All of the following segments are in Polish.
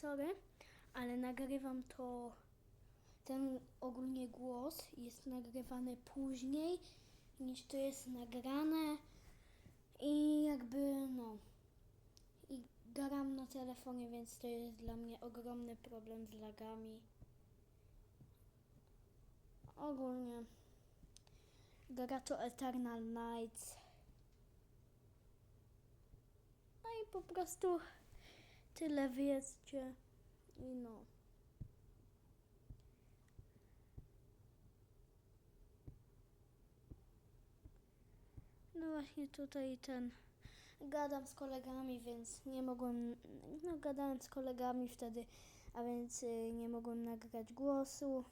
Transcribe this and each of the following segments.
sorry, ale nagrywam to, ten ogólnie głos jest nagrywany później niż to jest nagrane i jakby no i gram na telefonie, więc to jest dla mnie ogromny problem z lagami. Ogólnie gra to Eternal Nights. No i po prostu tyle wiedzcie i no. No właśnie tutaj ten gadam z kolegami, więc nie mogłem, no gadałem z kolegami wtedy, a więc y, nie mogłem nagrać głosu.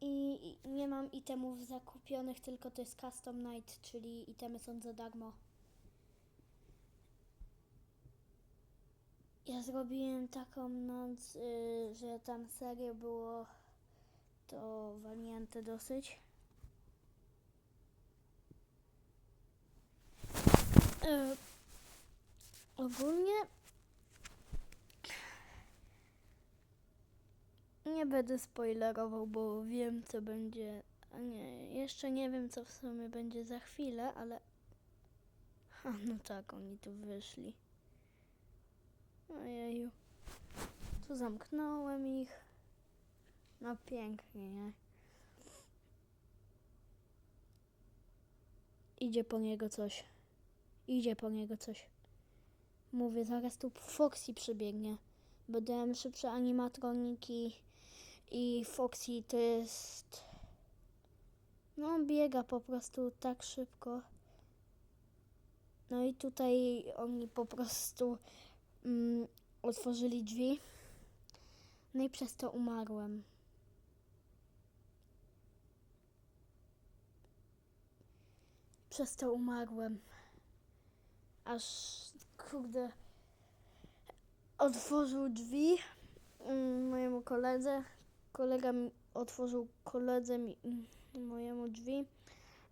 I nie mam itemów zakupionych, tylko to jest Custom Night, czyli itemy są za darmo. Ja zrobiłem taką noc, y, że tam serio było to walnięte dosyć. Y, ogólnie nie będę spoilerował, bo wiem co będzie. A nie, jeszcze nie wiem co w sumie będzie za chwilę, ale. No tak, oni tu wyszli. Ojeju. Tu zamknąłem ich. No pięknie, nie? Idzie po niego coś. Idzie po niego coś. Mówię, zaraz tu Foxy przybiegnie. Bo dałem szybsze animatroniki i Foxy to jest... No biega po prostu tak szybko. No i tutaj oni po prostu mm, otworzyli drzwi. No i przez to umarłem. Przez to umarłem. Aż kurde otworzył drzwi mm, mojemu koledze. Kolega mi otworzył koledze mi, mm, mojemu drzwi.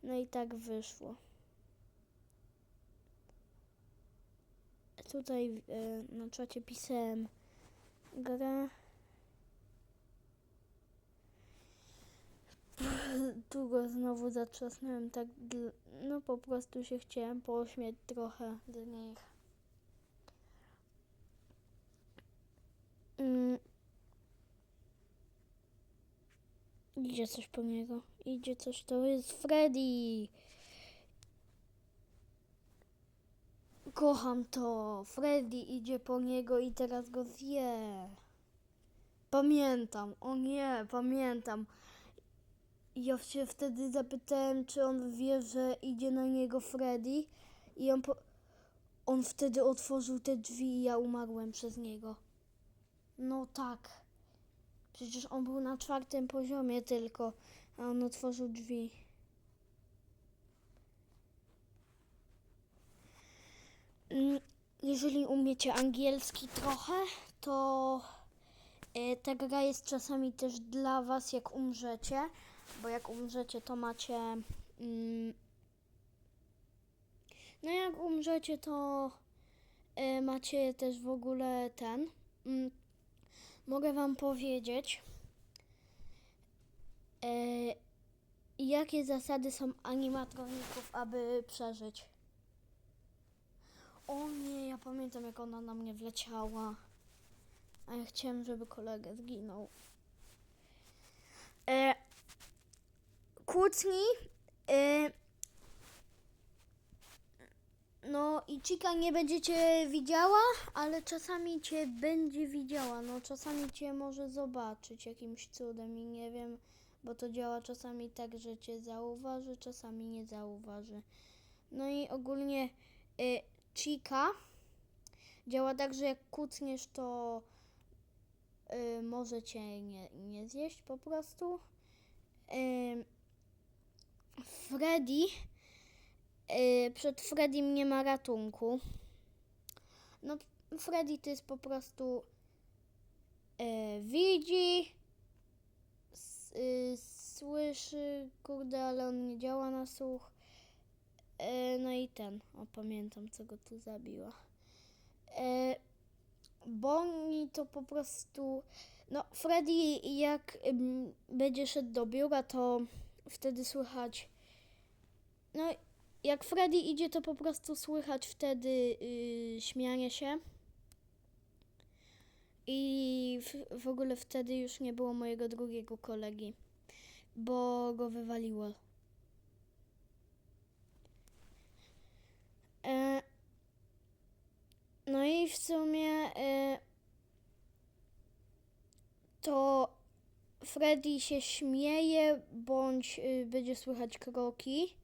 No i tak wyszło. Tutaj e, na czacie pisałem grę. Tu go znowu zatrzasnąłem, tak, no po prostu się chciałem pośmiać trochę z nich. Mm. Idzie coś po niego. Idzie coś. To jest Freddy. Kocham to. Freddy idzie po niego i teraz go zje. Pamiętam. O nie, pamiętam. Ja się wtedy zapytałem, czy on wie, że idzie na niego Freddy. I on, po... on wtedy otworzył te drzwi i ja umarłem przez niego. No tak. Przecież on był na czwartym poziomie tylko, a on otworzył drzwi. Jeżeli umiecie angielski trochę, to e, ta gra jest czasami też dla was, jak umrzecie, bo jak umrzecie, to macie. Mm, no jak umrzecie, to e, macie też w ogóle ten. Mm, mogę wam powiedzieć, e, jakie zasady są animatroników, aby przeżyć. O nie, ja pamiętam jak ona na mnie wleciała. A ja chciałem, żeby kolega zginął. E, kucnij. E, no i Chica nie będzie cię widziała, ale czasami cię będzie widziała. No czasami cię może zobaczyć jakimś cudem i nie wiem, bo to działa czasami tak, że cię zauważy, czasami nie zauważy. No i ogólnie y, Chica działa tak, że jak kucniesz, to y, może cię nie, nie zjeść po prostu. Freddy y, przed Freddym nie ma ratunku. No, Freddy to jest po prostu y, widzi, s, y, słyszy, kurde, ale on nie działa na słuch. Y, no i ten, o pamiętam co go tu zabiła. Y, Bonnie to po prostu. No, Freddy, jak będzie szedł do biura, to wtedy słychać. No, jak Freddy idzie, to po prostu słychać wtedy yy, śmianie się. I w, w ogóle wtedy już nie było mojego drugiego kolegi, bo go wywaliło. E, no i w sumie e, to Freddy się śmieje, bądź y, będzie słychać kroki.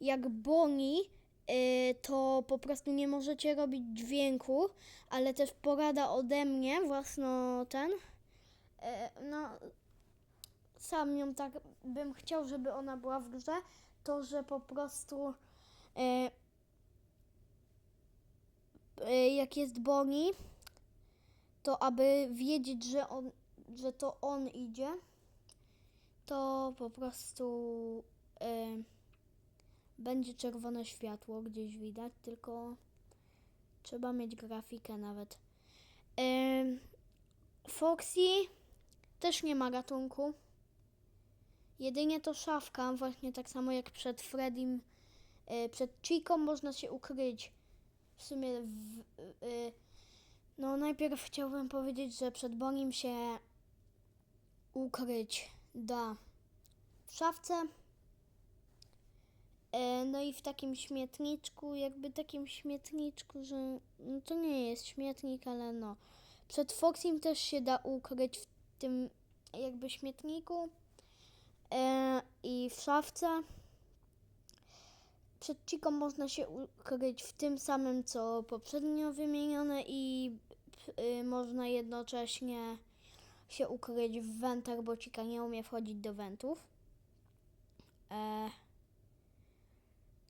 Jak Bonnie, y, to po prostu nie możecie robić dźwięku, ale też porada ode mnie, własno ten. E, no, sam ją tak bym chciał, żeby ona była w grze, to że po prostu e, jak jest Bonnie, to aby wiedzieć, że on, że to on idzie, to po prostu e, będzie czerwone światło gdzieś widać, tylko trzeba mieć grafikę nawet. E, Foxy też nie ma gatunku. Jedynie to szafka, właśnie tak samo jak przed Freddym, e, przed Chiką można się ukryć. W sumie, w, e, no najpierw chciałbym powiedzieć, że przed Bonim się ukryć da w szafce. E, no i w takim śmietniczku, jakby takim śmietniczku, że no to nie jest śmietnik, ale no. Przed Foxym też się da ukryć w tym jakby śmietniku e, i w szafce. Przed Chiką można się ukryć w tym samym, co poprzednio wymienione i y, można jednocześnie się ukryć w wentach, bo Chica nie umie wchodzić do wentów. E,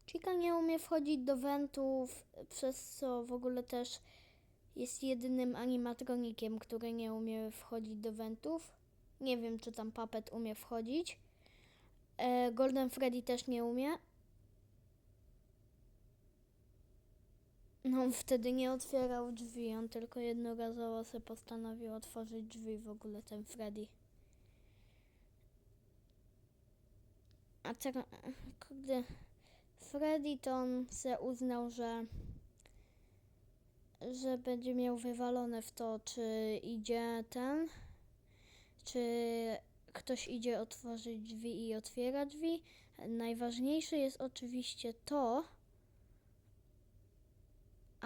Chica nie umie wchodzić do wentów, przez co w ogóle też jest jedynym animatronikiem, który nie umie wchodzić do wentów. Nie wiem, czy tam Puppet umie wchodzić. E, Golden Freddy też nie umie. No, on wtedy nie otwierał drzwi, on tylko jednorazowo sobie postanowił otworzyć drzwi w ogóle ten Freddy. A teraz, kurde, Freddy to on se uznał, że że będzie miał wywalone w to, czy idzie ten, czy ktoś idzie otworzyć drzwi i otwiera drzwi. Najważniejsze jest oczywiście to,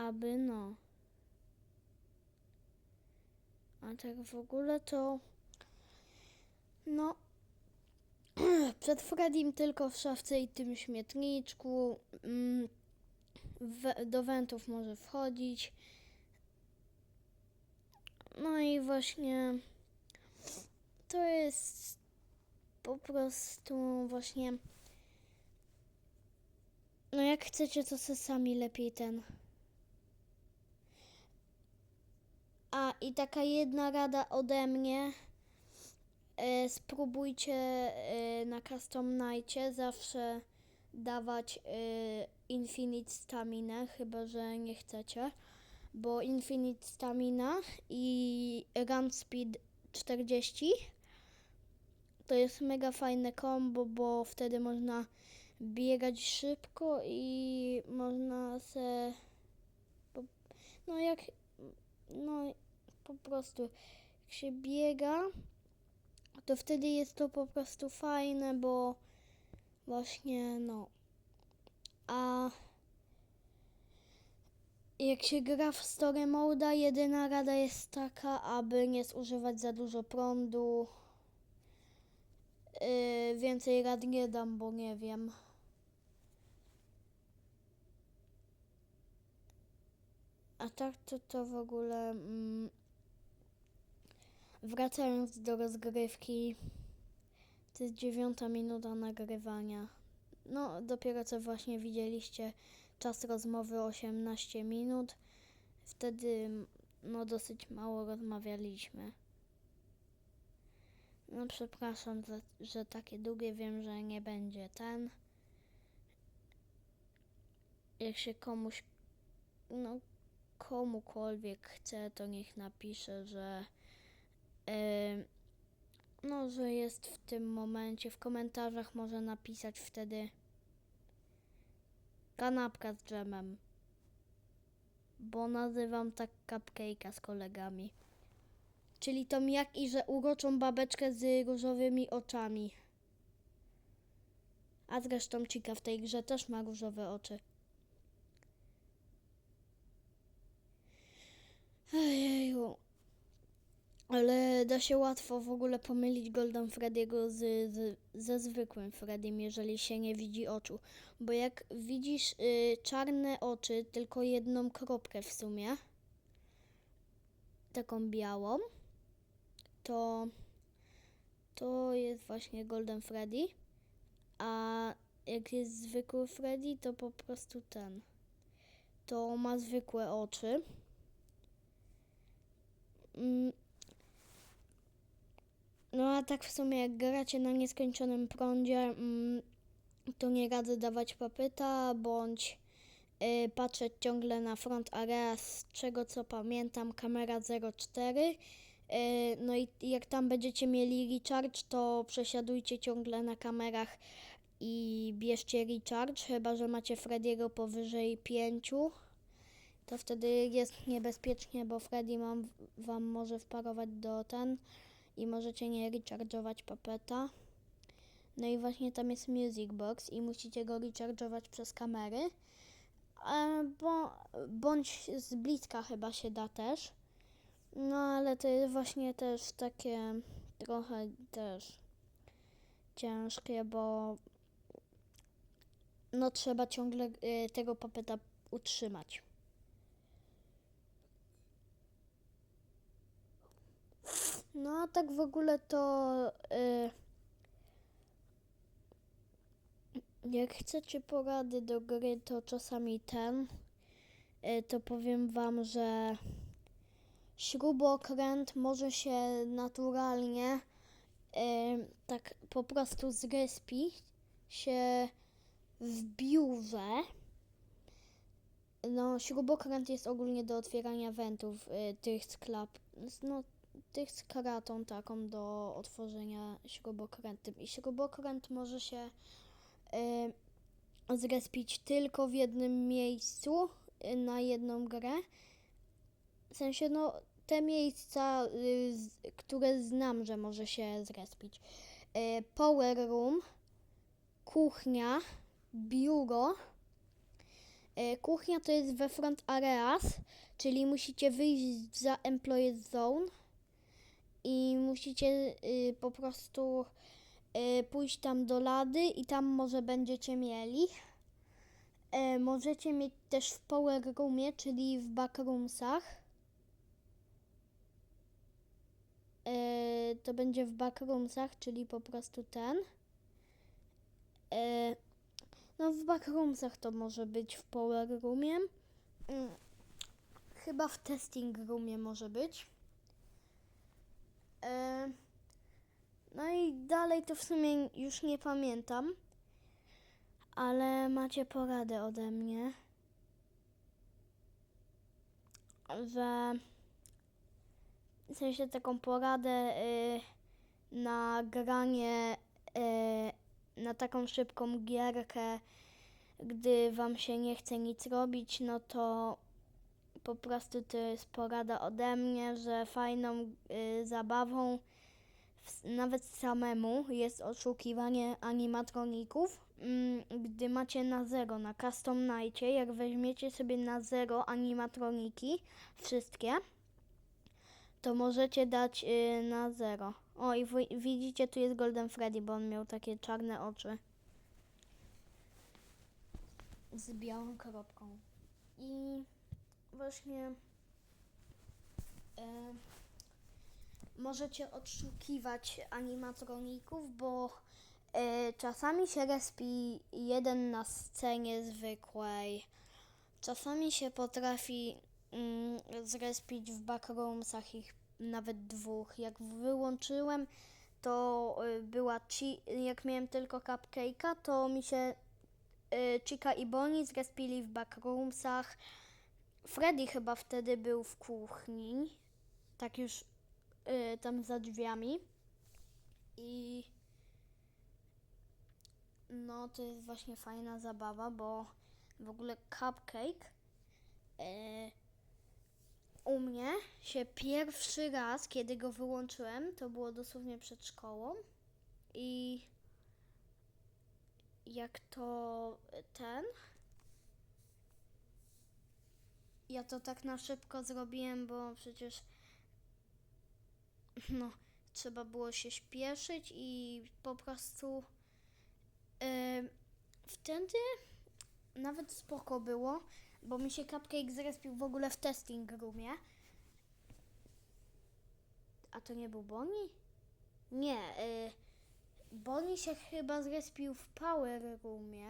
aby no. A tak w ogóle to. No. Przed Freddym tylko w szafce i tym śmietniczku. Mm, we, do wentów może wchodzić. No i właśnie. To jest po prostu właśnie. No jak chcecie, to se sami lepiej ten. A i taka jedna rada ode mnie. E, spróbujcie e, na Custom Nightie zawsze dawać e, Infinite Stamina, chyba że nie chcecie. Bo Infinite Stamina i Run Speed 40 to jest mega fajne combo, bo wtedy można biegać szybko i można se. No jak. No po prostu jak się biega, to wtedy jest to po prostu fajne, bo właśnie no. A jak się gra w story mode, jedyna rada jest taka, aby nie zużywać za dużo prądu. Yy, więcej rad nie dam, bo nie wiem. A tak to to w ogóle. Mm, wracając do rozgrywki, to jest dziewiąta minuta nagrywania. No, dopiero co właśnie widzieliście czas rozmowy 18 minut. Wtedy no dosyć mało rozmawialiśmy. No przepraszam, że, że takie długie wiem, że nie będzie ten. Jak się komuś no komukolwiek chce, to niech napisze, że no, że jest w tym momencie. W komentarzach może napisać wtedy kanapka z dżemem. Bo nazywam tak cupcake'a z kolegami. Czyli tą jak i że uroczą babeczkę z różowymi oczami. A zresztą Chica w tej grze też ma różowe oczy. Ojeju. Ale da się łatwo w ogóle pomylić Golden Freddy'ego z, z, ze zwykłym Freddym, jeżeli się nie widzi oczu. Bo jak widzisz y, czarne oczy, tylko jedną kropkę w sumie, taką białą, to to jest właśnie Golden Freddy. A jak jest zwykły Freddy, to po prostu ten. To ma zwykłe oczy. Mm. No a tak w sumie jak gracie na nieskończonym prądzie, mm, to nie radzę dawać papyta, bądź y, patrzeć ciągle na front area, z czego co pamiętam, kamera 04. Y, no i jak tam będziecie mieli recharge, to przesiadujcie ciągle na kamerach i bierzcie recharge, chyba że macie Frediego powyżej 5. To wtedy jest niebezpiecznie, bo Freddy mam, wam może wparować do ten i możecie nie recharge'ować papeta. No i właśnie tam jest Music Box i musicie go recharge'ować przez kamery. E, bo, bądź z bliska chyba się da też. No ale to jest właśnie też takie trochę też ciężkie, bo no trzeba ciągle y, tego papeta utrzymać. No a tak w ogóle to y, jak chcecie porady do gry, to czasami ten, y, to powiem wam, że śrubokręt może się naturalnie y, tak po prostu zrespi się w biurze. No, śrubokręt jest ogólnie do otwierania wentów y, tych z klap, no, tych z kratą taką do otworzenia śrubokrętem. I śrubokręt może się y, zrespić tylko w jednym miejscu y, na jedną grę. W sensie, no, te miejsca, y, z, które znam, że może się zrespić. Y, power room, kuchnia, biuro. E, Kuchnia to jest we front areas, czyli musicie wyjść za employee zone i musicie y, po prostu y, pójść tam do lady i tam może będziecie mieli. E, możecie mieć też w power roomie, czyli w backroomsach. E, to będzie w backroomsach, czyli po prostu ten. E, no w backroomsach to może być w power roomie. Mm, Chyba w testing roomie może być. E, no i dalej to w sumie już nie pamiętam. Ale macie poradę ode mnie. Że w sensie taką poradę y, na granie y, na taką szybką gierkę, gdy wam się nie chce nic robić, no to po prostu to jest porada ode mnie, że fajną y, zabawą w, nawet samemu jest oszukiwanie animatroników. Mm, gdy macie na zero na Custom Nightie, jak weźmiecie sobie na zero animatroniki, wszystkie, to możecie dać y, na zero. O i widzicie, tu jest Golden Freddy, bo on miał takie czarne oczy. Z białą kropką. I właśnie e, możecie odszukiwać animatroników, bo e, czasami się respi jeden na scenie zwykłej, czasami się potrafi mm, zrespić w backroomsach ich nawet dwóch. Jak wyłączyłem, to y, była ci, jak miałem tylko cupcake'a, to mi się y, Chica i Bonnie zrespili w backroomsach. Freddy chyba wtedy był w kuchni, tak już y, tam za drzwiami. I no to jest właśnie fajna zabawa, bo w ogóle cupcake y, u mnie się pierwszy raz, kiedy go wyłączyłem, to było dosłownie przed szkołą i jak to ten ja to tak na szybko zrobiłem, bo przecież no, trzeba było się śpieszyć i po prostu em, wtedy nawet spoko było, bo mi się cupcake zrespił w ogóle w testing roomie. A to nie był Bonnie? Nie, y, Bonnie się chyba zrespił w power roomie.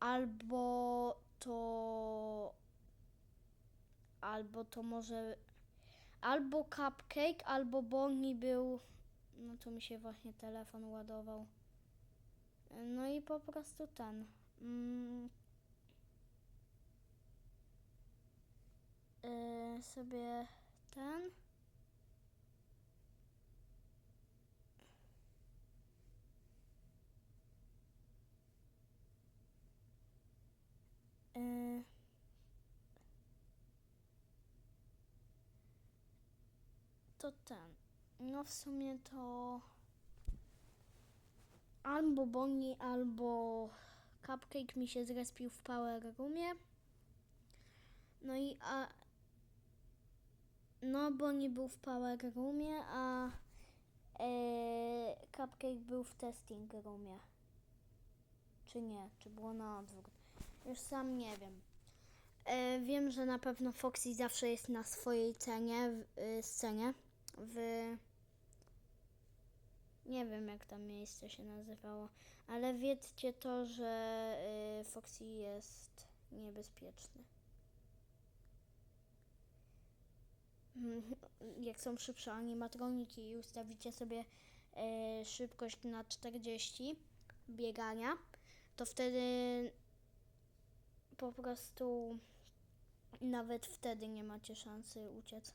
Albo to albo to może albo cupcake, albo Bonnie był. No to mi się właśnie telefon ładował. No i po prostu ten. Mm, y, sobie ten. Y, to ten. No w sumie to albo Bonnie, albo Cupcake mi się zrespił w Power Roomie. No i a no Bonnie był w Power Roomie, a e, Cupcake był w Testing Roomie. Czy nie? Czy było na odwrót? Już sam nie wiem. E, wiem, że na pewno Foxy zawsze jest na swojej cenie, w, y, scenie. W. Nie wiem, jak tam miejsce się nazywało, ale wiedzcie to, że y, Foxy jest niebezpieczny. Jak są szybsze animatroniki i ustawicie sobie e, szybkość na 40 biegania, to wtedy po prostu nawet wtedy nie macie szansy uciec.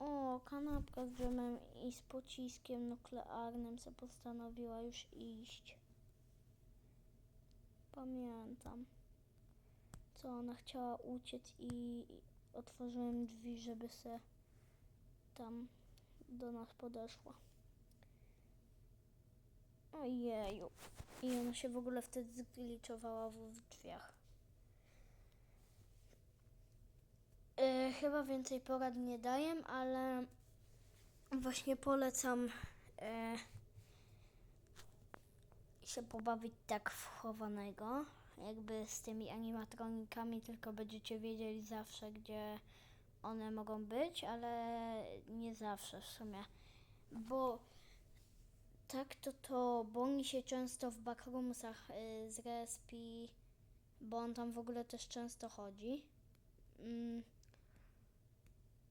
O, kanapka z dżemem i z pociskiem nuklearnym, co postanowiła już iść. Pamiętam, co ona chciała uciec i otworzyłem drzwi, żeby se tam do nas podeszła. Ojeju. I ona się w ogóle wtedy zgliczowała w drzwiach. E, chyba więcej porad nie daję, ale właśnie polecam e, się pobawić tak w chowanego, jakby z tymi animatronikami, tylko będziecie wiedzieli zawsze, gdzie one mogą być, ale nie zawsze w sumie, bo tak to to Bonnie się często w backroomsach y, zrespi, bo on tam w ogóle też często chodzi. Mm.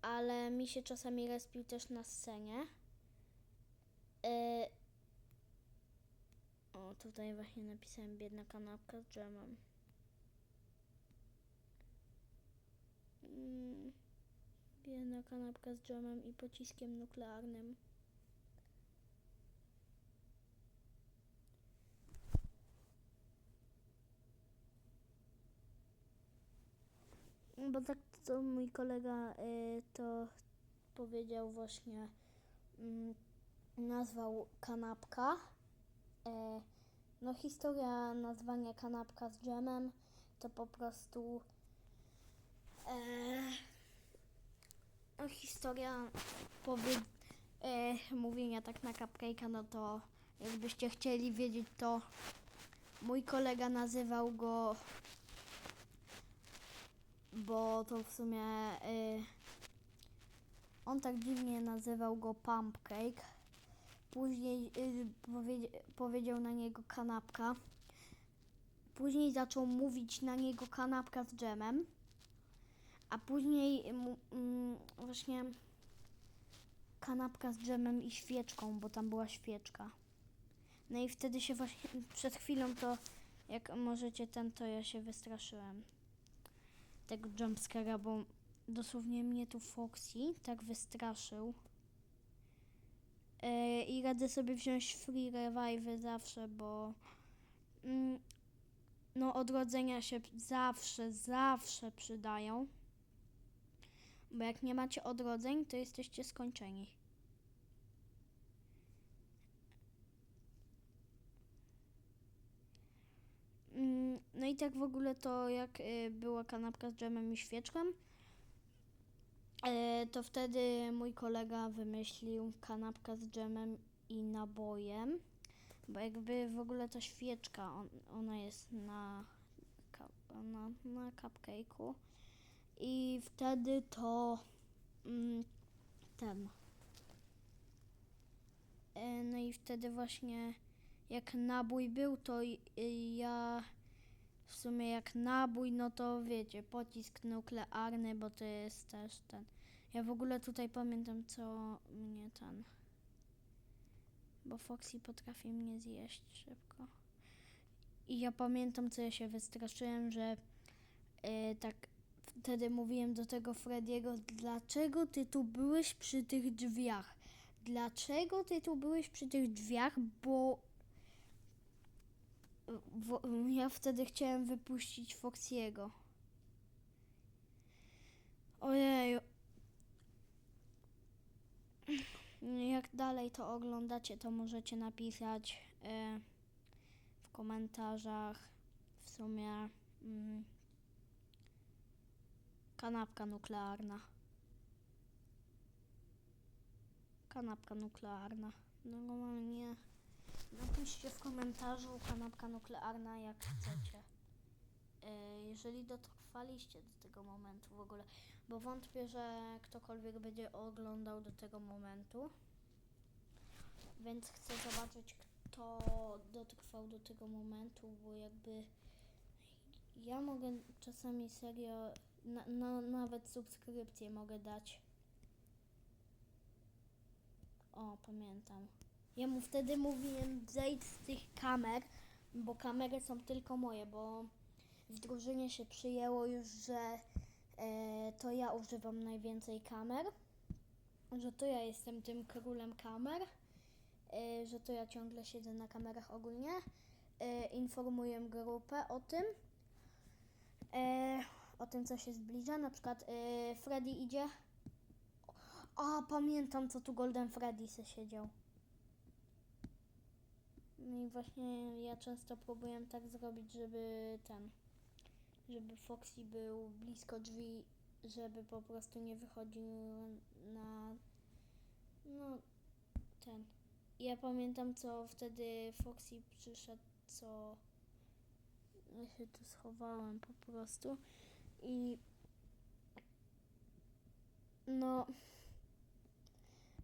Ale mi się czasami respił też na scenie. Y, o, tutaj właśnie napisałem biedna kanapka z dżemem. Mm. Biedna kanapka z dżemem i pociskiem nuklearnym. Bo tak to mój kolega y, to powiedział właśnie, mm, nazwał kanapka. E, no historia nazwania kanapka z dżemem to po prostu e, no, historia powie, e, mówienia tak na cupcake'a, no to jakbyście chcieli wiedzieć to mój kolega nazywał go bo to w sumie y, on tak dziwnie nazywał go Pumpcake. Później y, powiedzi- powiedział na niego kanapka. Później zaczął mówić na niego kanapka z dżemem. A później mm, właśnie kanapka z dżemem i świeczką, bo tam była świeczka. No i wtedy się właśnie przed chwilą to Jak możecie ten, to ja się wystraszyłem tego jumpscare'a, bo dosłownie mnie tu Foxy tak wystraszył. E, I radzę sobie wziąć free revive zawsze, bo mm, no odrodzenia się zawsze, zawsze przydają. Bo jak nie macie odrodzeń, to jesteście skończeni. No i tak w ogóle to jak y, była kanapka z dżemem i świeczką, e, to wtedy mój kolega wymyślił kanapkę z dżemem i nabojem, bo jakby w ogóle ta świeczka, on, ona jest na, na, na cupcake'u i wtedy to mm, ten. E, No i wtedy właśnie jak nabój był, to ja w sumie jak nabój, no to wiecie, pocisk nuklearny, bo to jest też ten. Ja w ogóle tutaj pamiętam, co mnie ten. Bo Foxy potrafi mnie zjeść szybko. I ja pamiętam, co ja się wystraszyłem, że e, tak wtedy mówiłem do tego Frediego, dlaczego ty tu byłeś przy tych drzwiach? Dlaczego ty tu byłeś przy tych drzwiach? Bo ja wtedy chciałem wypuścić Foxiego. Ojeju. Jak dalej to oglądacie, to możecie napisać e, w komentarzach w sumie mm, kanapka nuklearna. Kanapka nuklearna. Normalnie napiszcie w komentarzu kanapka nuklearna jak chcecie. E, jeżeli dotrwaliście do tego momentu w ogóle, bo wątpię, że ktokolwiek będzie oglądał do tego momentu. Więc chcę zobaczyć, kto dotrwał do tego momentu, bo jakby ja mogę czasami serio, na, na, nawet subskrypcję mogę dać. O, pamiętam. Ja mu wtedy mówiłem zejdź z tych kamer, bo kamery są tylko moje, bo w drużynie się przyjęło już, że e, to ja używam najwięcej kamer, że to ja jestem tym królem kamer, e, że to ja ciągle siedzę na kamerach ogólnie. E, informuję grupę o tym, e, o tym co się zbliża. Na przykład e, Freddy idzie. A pamiętam co tu Golden Freddy se siedział. No i właśnie ja często próbuję tak zrobić, żeby ten, żeby Foxy był blisko drzwi, żeby po prostu nie wychodził na, no, ten. Ja pamiętam, co wtedy Foxy przyszedł, co ja się tu schowałem po prostu i no,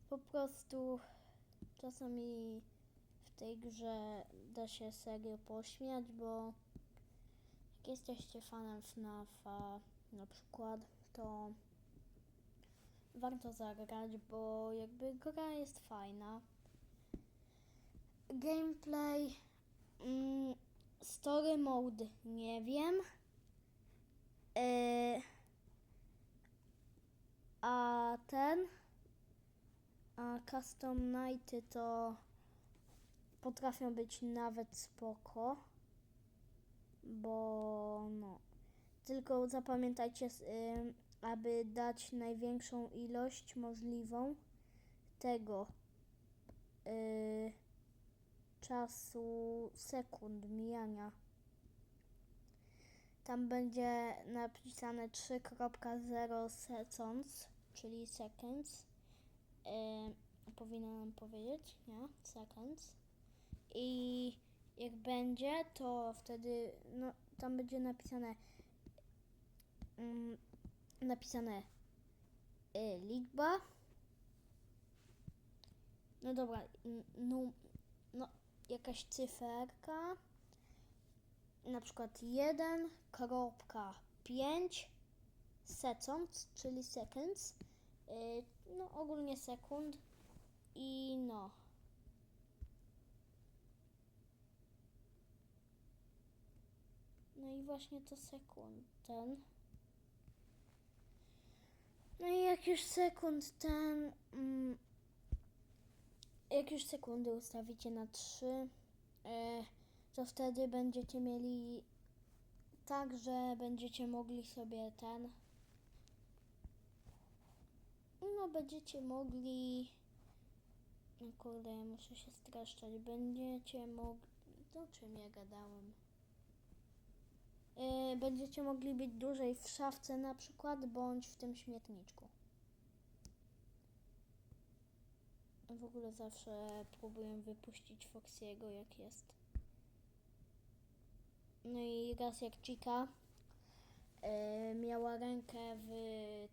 po prostu czasami tej grze da się serio pośmiać, bo jak jesteście fanem FNAFa na przykład, to warto zagrać, bo jakby gra jest fajna. Gameplay, mm, story mode nie wiem. Yy, a ten, a custom nighty to potrafią być nawet spoko, bo no. Tylko zapamiętajcie, aby dać największą ilość możliwą tego y, czasu sekund mijania. Tam będzie napisane 3.0 seconds, czyli seconds. Yy, powinnam powiedzieć, nie? Seconds. I jak będzie, to wtedy no, tam będzie napisane mm, napisane y, liczba. No dobra, no, no jakaś cyferka. Na przykład 1.5 seconds, czyli seconds. Y, no ogólnie sekund. I no. No i właśnie to sekund ten. No i jak już sekund ten. Mm, jak już sekundy ustawicie na 3, e, to wtedy będziecie mieli tak, że będziecie mogli sobie ten. No, będziecie mogli. No kurde, muszę się streszczać. Będziecie mogli. To czym ja gadałem? Yy, będziecie mogli być dłużej w szafce na przykład, bądź w tym śmietniczku. W ogóle zawsze próbuję wypuścić Foxiego jak jest. No i raz jak Chica yy, miała rękę w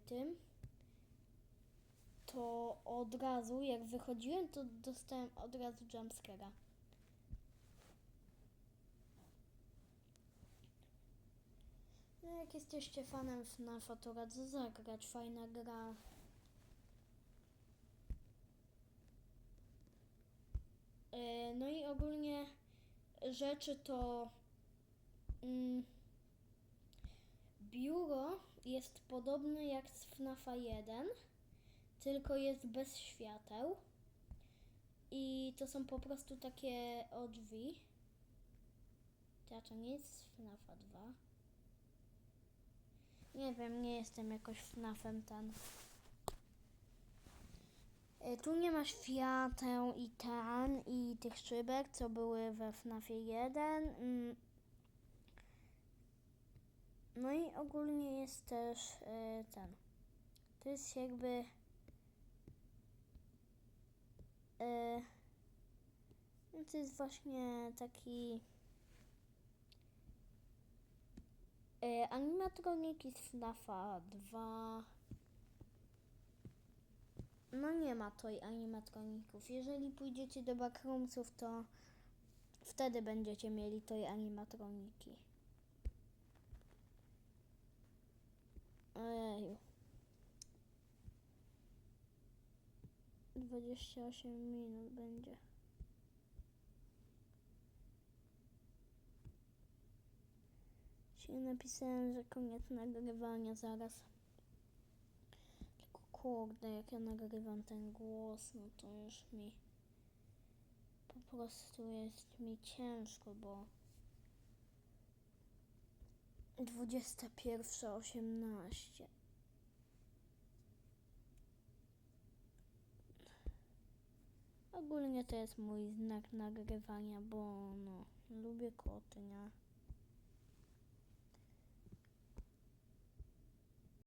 tym, to od razu jak wychodziłem, to dostałem od razu jumpscare'a. Jak jesteście fanem FNAFa, to radzę zagrać, fajna gra. E, No i ogólnie rzeczy to mm, biuro jest podobne jak z FNAFa 1, tylko jest bez świateł. I to są po prostu takie o drzwi. Ja to nie jest z FNAFa 2. Nie wiem, nie jestem jakoś FNAFem ten. E, Tu nie ma świateł i tan i tych szybek, co były we FNAFie 1. Mm. No i ogólnie jest też e, ten. To jest jakby. E, no to jest właśnie taki. E, animatroniki z FNAFa 2. No nie ma tutaj animatroników. Jeżeli pójdziecie do backroomsów, to wtedy będziecie mieli tutaj animatroniki. Ojeju. 28 minut będzie. Się napisałem, że koniec nagrywania zaraz. Tylko kurde, jak ja nagrywam ten głos, no to już mi po prostu jest mi ciężko, bo 21.18 Ogólnie to jest mój znak nagrywania, bo no, lubię koty, nie?